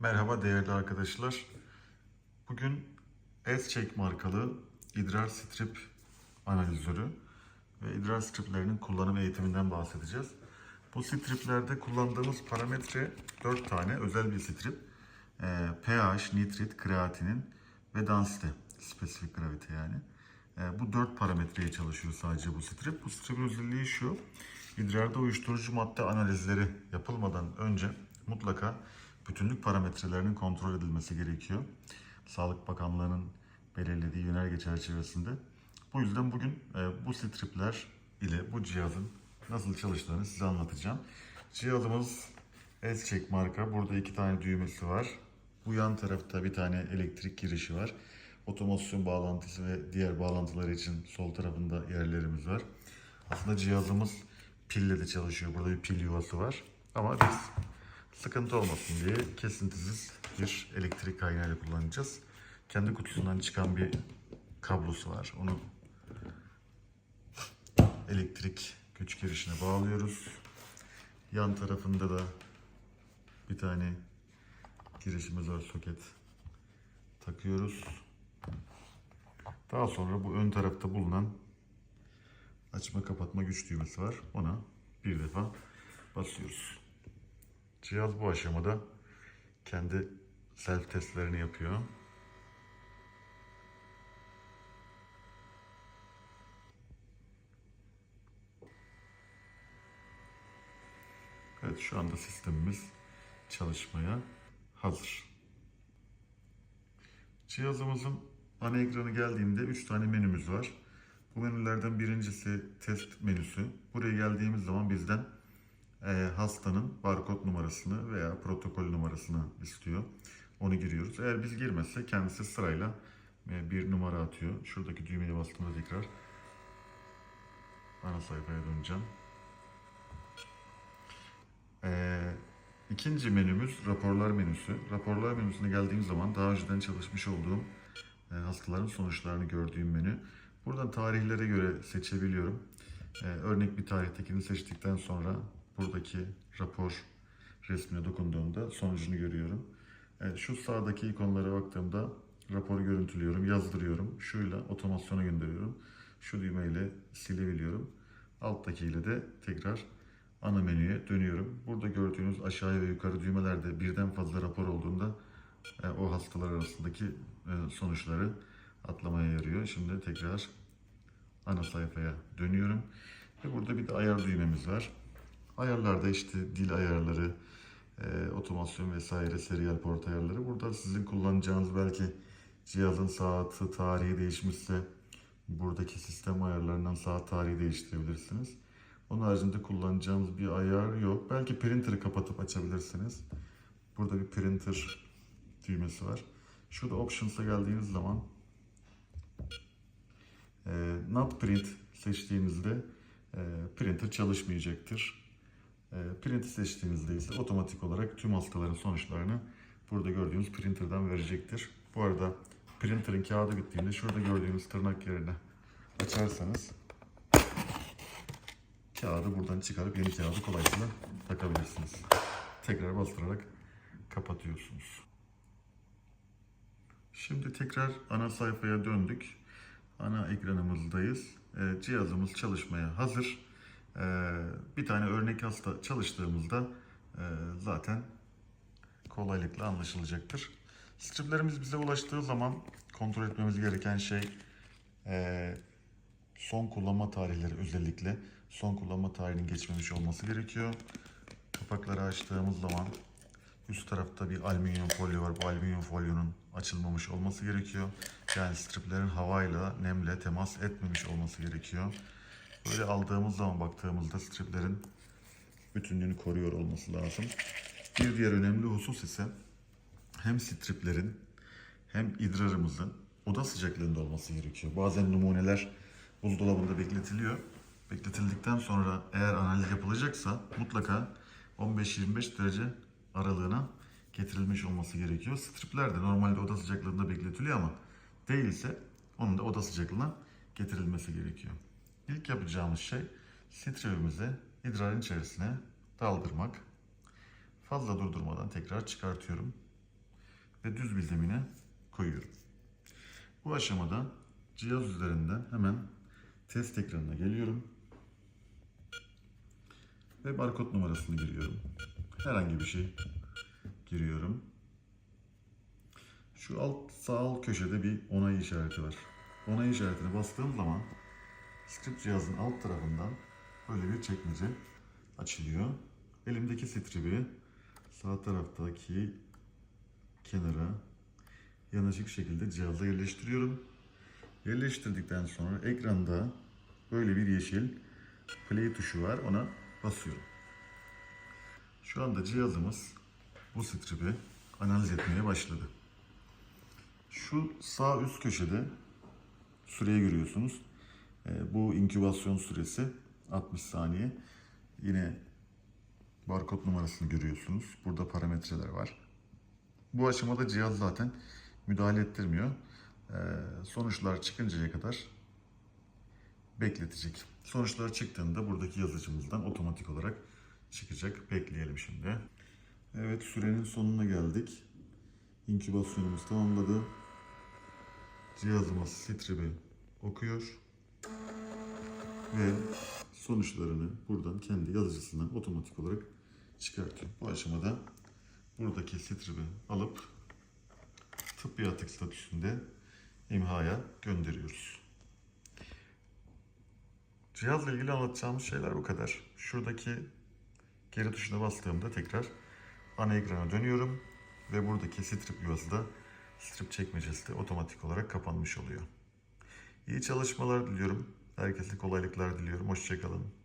Merhaba değerli arkadaşlar. Bugün S-Check markalı idrar strip analizörü ve idrar striplerinin kullanım eğitiminden bahsedeceğiz. Bu striplerde kullandığımız parametre 4 tane özel bir strip. Ee, pH, nitrit, kreatinin ve densite, spesifik gravite yani. Ee, bu 4 parametreye çalışıyor sadece bu strip. Bu stripin özelliği şu. İdrarda uyuşturucu madde analizleri yapılmadan önce mutlaka bütünlük parametrelerinin kontrol edilmesi gerekiyor. Sağlık Bakanlığı'nın belirlediği yönerge çerçevesinde. Bu yüzden bugün e, bu stripler ile bu cihazın nasıl çalıştığını size anlatacağım. Cihazımız S-Check marka. Burada iki tane düğmesi var. Bu yan tarafta bir tane elektrik girişi var. Otomasyon bağlantısı ve diğer bağlantılar için sol tarafında yerlerimiz var. Aslında cihazımız pille de çalışıyor. Burada bir pil yuvası var. Ama biz sıkıntı olmasın diye kesintisiz bir elektrik kaynağıyla kullanacağız. Kendi kutusundan çıkan bir kablosu var. Onu elektrik güç girişine bağlıyoruz. Yan tarafında da bir tane girişimiz var soket takıyoruz. Daha sonra bu ön tarafta bulunan açma kapatma güç düğmesi var. Ona bir defa basıyoruz. Cihaz bu aşamada kendi self testlerini yapıyor. Evet şu anda sistemimiz çalışmaya hazır. Cihazımızın ana ekranı geldiğinde 3 tane menümüz var. Bu menülerden birincisi test menüsü. Buraya geldiğimiz zaman bizden e, hastanın barkod numarasını veya protokol numarasını istiyor. Onu giriyoruz. Eğer biz girmezse kendisi sırayla e, bir numara atıyor. Şuradaki düğmeye bastığımda tekrar ana sayfaya döneceğim. Ee, ikinci menümüz raporlar menüsü. Raporlar menüsüne geldiğim zaman daha önceden çalışmış olduğum e, hastaların sonuçlarını gördüğüm menü. Buradan tarihlere göre seçebiliyorum. Ee, örnek bir tarihtekini seçtikten sonra buradaki rapor resmine dokunduğumda sonucunu görüyorum. Evet, şu sağdaki ikonlara baktığımda raporu görüntülüyorum, yazdırıyorum. Şuyla otomasyona gönderiyorum. Şu düğmeyle silebiliyorum. Alttakiyle de tekrar ana menüye dönüyorum. Burada gördüğünüz aşağıya ve yukarı düğmelerde birden fazla rapor olduğunda e, o hastalar arasındaki e, sonuçları atlamaya yarıyor. Şimdi tekrar ana sayfaya dönüyorum. Ve burada bir de ayar düğmemiz var. Ayarlarda işte dil ayarları, e, otomasyon vesaire, serial port ayarları. Burada sizin kullanacağınız belki cihazın saati, tarihi değişmişse buradaki sistem ayarlarından saat tarihi değiştirebilirsiniz. Onun haricinde kullanacağınız bir ayar yok. Belki printer'ı kapatıp açabilirsiniz. Burada bir printer düğmesi var. Şurada options'a geldiğiniz zaman e, not print seçtiğinizde e, printer çalışmayacaktır. E, print seçtiğinizde ise otomatik olarak tüm hastaların sonuçlarını burada gördüğünüz printer'dan verecektir. Bu arada printer'ın kağıdı bittiğinde şurada gördüğünüz tırnak yerine açarsanız kağıdı buradan çıkarıp yeni kağıdı kolaylıkla takabilirsiniz. Tekrar bastırarak kapatıyorsunuz. Şimdi tekrar ana sayfaya döndük. Ana ekranımızdayız. Ee, cihazımız çalışmaya hazır. Ee, bir tane örnek hasta çalıştığımızda e, zaten kolaylıkla anlaşılacaktır. Striplerimiz bize ulaştığı zaman kontrol etmemiz gereken şey e, son kullanma tarihleri özellikle son kullanma tarihinin geçmemiş olması gerekiyor. Kapakları açtığımız zaman üst tarafta bir alüminyum folyo var. Bu alüminyum folyonun açılmamış olması gerekiyor. Yani striplerin havayla, nemle temas etmemiş olması gerekiyor. Böyle aldığımız zaman baktığımızda striplerin bütünlüğünü koruyor olması lazım. Bir diğer önemli husus ise hem striplerin hem idrarımızın oda sıcaklığında olması gerekiyor. Bazen numuneler buzdolabında bekletiliyor. Bekletildikten sonra eğer analiz yapılacaksa mutlaka 15-25 derece aralığına getirilmiş olması gerekiyor. Stripler de normalde oda sıcaklığında bekletiliyor ama değilse onun da oda sıcaklığına getirilmesi gerekiyor. İlk yapacağımız şey stripimizi idrarın içerisine daldırmak. Fazla durdurmadan tekrar çıkartıyorum. ve düz bir zemine koyuyorum. Bu aşamada cihaz üzerinden hemen test ekranına geliyorum. Ve barkod numarasını giriyorum. Herhangi bir şey giriyorum. Şu alt sağ alt köşede bir onay işareti var. Onay işaretine bastığım zaman script cihazın alt tarafından böyle bir çekmece açılıyor. Elimdeki stribi sağ taraftaki kenara yanaşık şekilde cihaza yerleştiriyorum. Yerleştirdikten sonra ekranda böyle bir yeşil play tuşu var. Ona basıyorum. Şu anda cihazımız bu stribi analiz etmeye başladı. Şu sağ üst köşede süreyi görüyorsunuz. Ee, bu inkübasyon süresi 60 saniye. Yine barkod numarasını görüyorsunuz. Burada parametreler var. Bu aşamada cihaz zaten müdahale ettirmiyor. Ee, sonuçlar çıkıncaya kadar bekletecek. Sonuçlar çıktığında buradaki yazıcımızdan otomatik olarak çıkacak. Bekleyelim şimdi. Evet sürenin sonuna geldik. İnkübasyonumuz tamamladı. Cihazımız Strip'i okuyor. Ve sonuçlarını buradan kendi yazıcısından otomatik olarak çıkartıyor. Bu aşamada buradaki Strip'i alıp tıbbi atık statüsünde imhaya gönderiyoruz. Cihazla ilgili anlatacağımız şeyler bu kadar. Şuradaki geri tuşuna bastığımda tekrar ana ekrana dönüyorum ve buradaki strip yuvası da strip çekmecesi de otomatik olarak kapanmış oluyor. İyi çalışmalar diliyorum. Herkese kolaylıklar diliyorum. Hoşçakalın.